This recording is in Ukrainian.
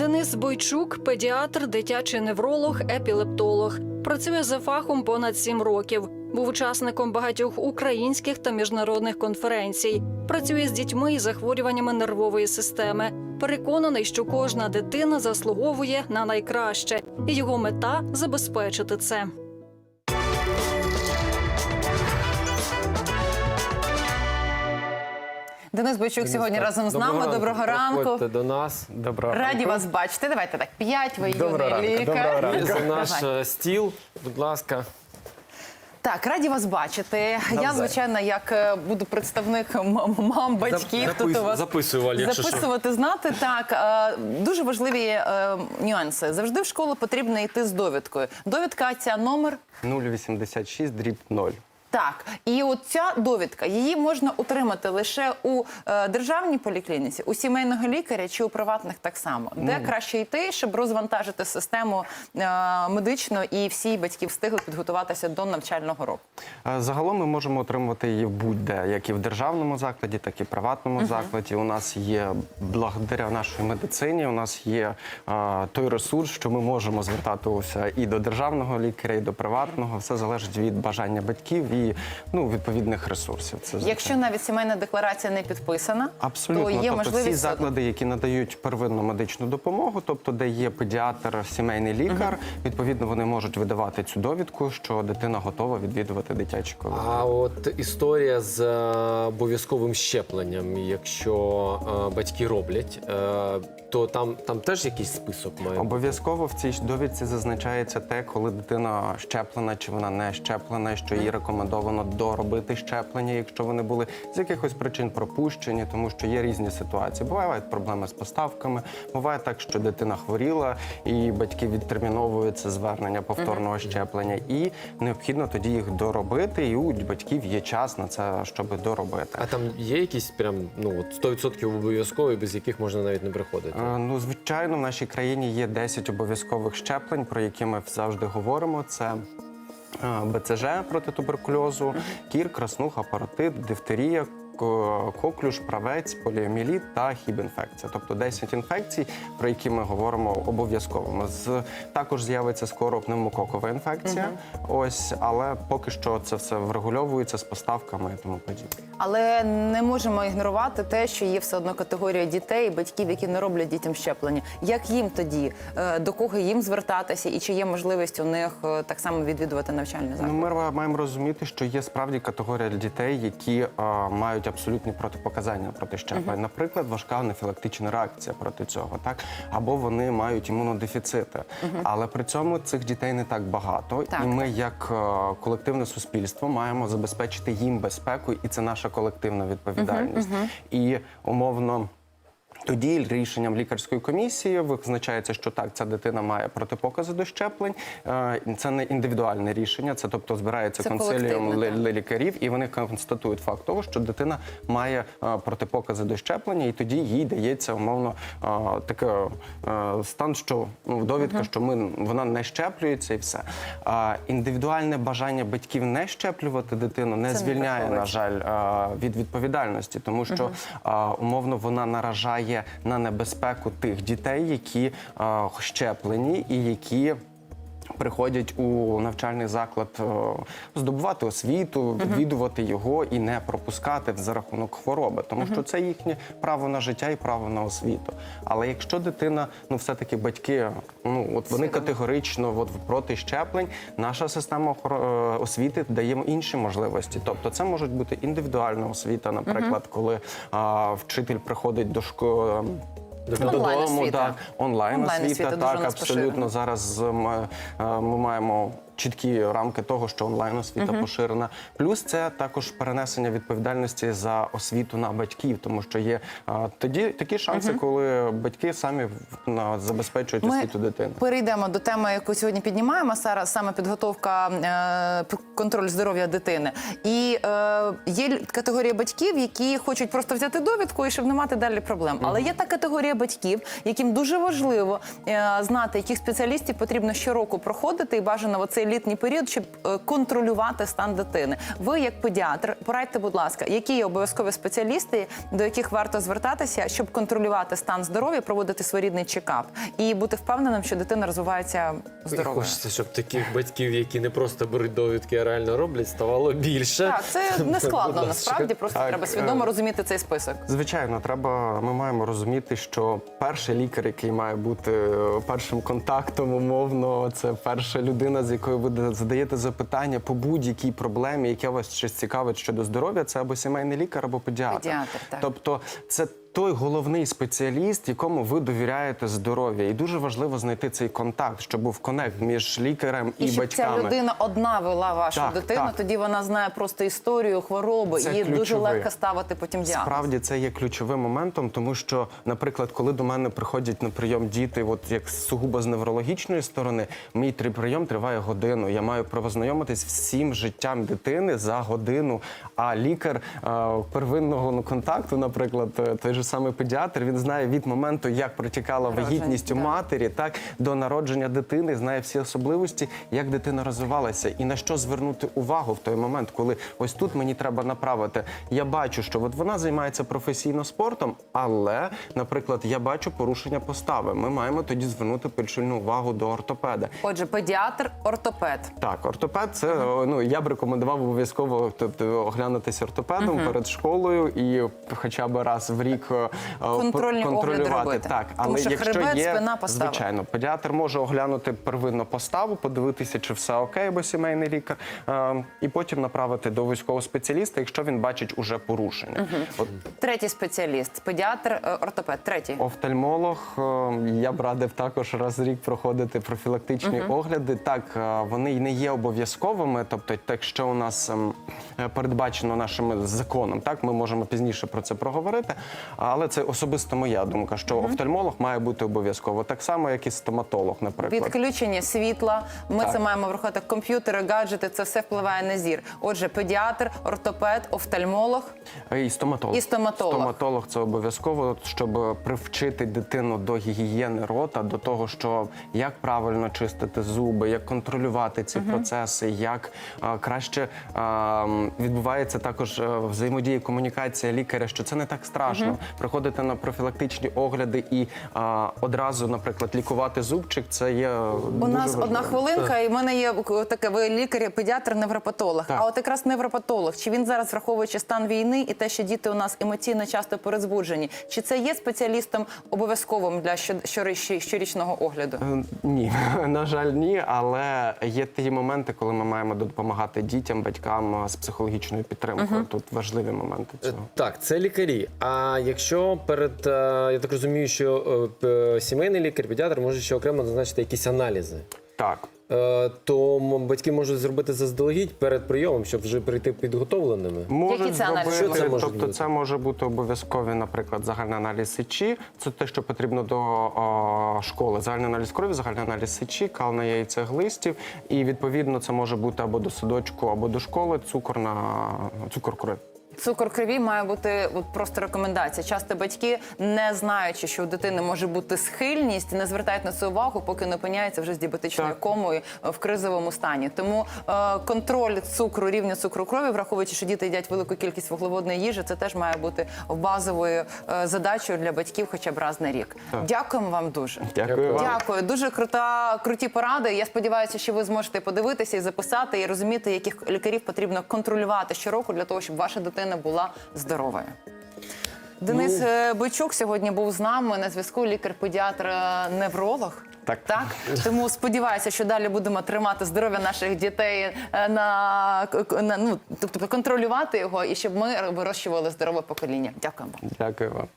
Денис Бойчук, педіатр, дитячий невролог, епілептолог. Працює за фахом понад сім років. Був учасником багатьох українських та міжнародних конференцій. Працює з дітьми із захворюваннями нервової системи. Переконаний, що кожна дитина заслуговує на найкраще, і його мета забезпечити це. Денис Бойчук сьогодні Так, разом з нами. доброго Доброго ранку. Проходьте до нас. Доброго Раді ранку. вас бачити. Давайте так. П'ять ви Доброго юний ранку, доброго лікар. ранку. За наш Давай. е, стіл, будь ласка. Так, раді вас бачити. Я, звичайно, як е, буду представник мам, батьків, Запис- тут у вас записували, якщо що. записувати, знати. Так, е, дуже важливі нюанси. Завжди в школу потрібно йти з довідкою. Довідка ця номер 086 дріб 0. Так, і от ця довідка її можна отримати лише у е, державній поліклініці, у сімейного лікаря чи у приватних так само. Де краще йти, щоб розвантажити систему е, медичну і всі батьки встигли підготуватися до навчального року. Е, Загалом ми можемо отримувати її будь-де, як і в державному закладі, так і в приватному закладі. У нас є благодаря нашій медицині. У нас є е, той ресурс, що ми можемо звертатися і до державного лікаря, і до приватного. Все залежить від бажання батьків і ну відповідних ресурсів. Це Якщо навіть сімейна декларація не підписана, Абсолютно, то є тобто можливість всі заклади, які надають первинну медичну допомогу, тобто де є педіатр, сімейний лікар, відповідно вони можуть видавати цю довідку, що дитина готова відвідувати дитячі коледжі. А от історія з е, обов'язковим щепленням, якщо е, батьки роблять, е, то там, там теж якийсь список має. Обов'язково в цій довідці зазначається те, коли дитина щеплена чи вона не щеплена, що їй рекомендовано доробити щеплення, якщо вони були з якихось причин пропущені, тому що є різні ситуації. Бувають проблеми з поставками, буває так, що дитина хворіла, і батьки відтерміновують це звернення повторного щеплення, і необхідно тоді їх доробити. І у батьків є час на це, щоб доробити. А там є якісь прям ну от 100% обов'язкові, без яких можна навіть не приходити. Е, Ну, звичайно, в нашій країні є 10 обов'язкових щеплень, про які ми завжди говоримо. Це БЦЖ проти туберкульозу, кір, краснуха, паротит, дифтерія. Ко- Коклюш, правець, поліоміліт та хібінфекція. Тобто 10 інфекцій, про які ми говоримо обов'язково. З також з'явиться скоро пневмококова інфекція. Ось, але поки що це все врегульовується з поставками і тому подібне. Але не можемо ігнорувати те, що є все одно категорія дітей і батьків, які не роблять дітям щеплення. Як їм тоді е, до кого їм звертатися, і чи є можливість у них е, так само відвідувати навчальний Ну, заклад? ми маємо розуміти, що є справді категорія дітей, які е, мають абсолютні протипоказання проти щеплень. Наприклад, важка анафілактична реакція проти цього, так або вони мають імунодефіцити. Але при цьому цих дітей не так багато, Так, і ми, як е, колективне суспільство, маємо забезпечити їм безпеку, і це наша колективна відповідальність. І умовно. Тоді рішенням лікарської комісії визначається, що так, ця дитина має протипокази до щеплень. Е, Це не індивідуальне рішення, це тобто збирається Це консиліум лікарів, і вони констатують факт того, що дитина має е, протипокази до щеплення, і тоді їй дається умовно е, таке е, стан, що ну, довідка, що ми вона не щеплюється, і все. Індивідуальне бажання батьків не щеплювати дитину не Це не звільняє, на жаль, від відповідальності, тому що е, умовно вона наражає на небезпеку тих дітей, які е, щеплені і які. Приходять у навчальний заклад е, здобувати освіту, відвідувати його і не пропускати за рахунок хвороби, тому що це їхнє право на життя і право на освіту. Але якщо дитина, ну все таки батьки, ну от вони категорично от, проти щеплень, наша система е, освіти дає інші можливості. Тобто, це можуть бути індивідуальна освіта, наприклад, коли а, вчитель приходить до школи. Онлайн-освіта. так, онлайн Онлайн-освіта дуже так, у нас поширена. абсолютно. Зараз ми, е, ми маємо чіткі рамки того, що онлайн освіта поширена. Плюс це також перенесення відповідальності за освіту на батьків, тому що є е, тоді такі шанси, коли батьки самі в- на- забезпечують Ми освіту дитини. перейдемо до теми, яку сьогодні піднімаємо. Зараз саме підготовка е, п- контроль здоров'я дитини. І е, є категорія батьків, які хочуть просто взяти довідку і щоб не мати далі проблем. Але є та категорія батьків, яким дуже важливо е, знати, яких спеціалістів потрібно щороку проходити, і бажано в оцей літній період, щоб е, контролювати стан дитини. Ви, як педіатр, порадьте, будь ласка, які є обов'язкові спеціалісти, до яких варто звертатися, щоб контролювати стан здоров'я, проводити своєрідний чекап і бути впевненим, що дитина розвивається здоровою. хочеться, щоб таких батьків, які не просто беруть довідки, а реально роблять, ставало більше. Так, це не складно насправді. Просто Так, треба е, свідомо розуміти цей список. Звичайно, треба. Ми маємо розуміти, що перший лікар, який має бути е, першим контактом, умовно, це перша людина, з якою ви задаєте запитання по будь-якій проблемі, яка вас щось цікавить щодо здоров'я, це або сімейний лікар, або педіатр. Педіатр, так. Тобто, це той головний спеціаліст, якому ви довіряєте здоров'я, і дуже важливо знайти цей контакт, щоб був конект між лікарем і, І, щоб батьками. ця людина одна вела вашу Так, дитину, так. тоді вона знає просто історію хвороби, Це і їй дуже легко ставити потім діагноз. Справді це є ключовим моментом, тому що, наприклад, коли до мене приходять на прийом діти, от як сугубо з неврологічної сторони, мій три прийом триває годину. Я маю познайомитись всім життям дитини за годину. А лікар е, первинного ну, контакту, наприклад, е, той же самий педіатр, він знає від моменту, як протікала вагітність у матері, так до народження дитини, знає всі особливості, як дитина розвивалася, і на що звернути увагу в той момент, коли ось тут мені треба направити. Я бачу, що от вона займається професійно спортом, але, наприклад, я бачу порушення постави. Ми маємо тоді звернути пильну увагу до ортопеда. Отже, педіатр, ортопед. Так, ортопед це ну я б рекомендував обов'язково тобто оглянутися ортопедом перед школою і хоча б раз в рік е, Контрольні контролювати. робити. Так, Тому але що якщо хребет, є спина, постава. звичайно, педіатр може оглянути первинно поставу, подивитися, чи все окей, або сімейний лікар, е, і потім направити до військового спеціаліста, якщо він бачить уже порушення. От Третій спеціаліст, педіатр, е, ортопед. Третій. Офтальмолог е, я б радив також раз в рік проходити профілактичні огляди. Так, е, вони не є обов'язковими, тобто, так що у нас ем, е, передбачено нашим законом, так ми можемо пізніше про це проговорити. Але це особисто моя думка, що офтальмолог має бути обов'язково, так само, як і стоматолог, наприклад. Відключення світла. Ми Так. це маємо врахувати. Комп'ютери, гаджети, це все впливає на зір. Отже, педіатр, ортопед, офтальмолог. І стоматолог. І стоматолог. Стоматолог це обов'язково, щоб привчити дитину до гігієни рота, до того, що як правильно чистити зуби, як контролювати ці процеси, як а, краще а, м, відбувається також е, взаємодія, комунікація лікаря, що це не так страшно. Приходити на профілактичні огляди і а, одразу, наприклад, лікувати зубчик. Це є У нас одна хвилинка, і в мене є таке. Ви лікар, педіатр, невропатолог. Так. А от якраз невропатолог, чи він зараз, враховуючи стан війни і те, що діти у нас емоційно часто перезбуджені, чи це є спеціалістом обов'язковим для що- щорічного огляду? Е, Ні, на жаль, ні. Але є ті моменти, коли ми маємо допомагати дітям, батькам з психологічною підтримкою. Тут важливі моменти Е, цього. Так, це лікарі. А якщо перед е, я так розумію, що е, сімейний лікар, педіатр може ще окремо назначити якісь аналізи. Так. Е, То батьки можуть зробити заздалегідь перед прийомом, щоб вже прийти підготовленими. Можуть це аналізи зробити, Що це може тобто бути? це може бути обов'язковий, наприклад, загальний аналіз сечі. Це те, що потрібно до о, школи. Загальний аналіз крові, загальний аналіз сечі, кал на яйцеглистів. І відповідно це може бути або до садочку, або до школи, цукор на цукор крові. Цукор крові має бути от просто рекомендація. Часто батьки, не знаючи, що у дитини може бути схильність, не звертають на це увагу, поки не опиняється вже з діабетичною комою е, в кризовому стані. Тому е, контроль цукру, рівня цукру крові, враховуючи, що діти їдять велику кількість вуглеводної їжі, це теж має бути базовою е, задачею для батьків, хоча б раз на рік. Дякуємо вам дуже. Дякую вам. Дякую, дуже крута, круті поради. Я сподіваюся, що ви зможете подивитися і записати, і розуміти, яких лікарів потрібно контролювати щороку для того, щоб ваша дитина була здоровою. Денис Ну. Бичук сьогодні був з нами на зв'язку. Лікар-педіатр, е. Так. так, тому сподіваюся, що далі будемо тримати здоров'я наших дітей е, на, на ну тобто контролювати його і щоб ми вирощували здорове покоління. Дякуємо. Дякую вам.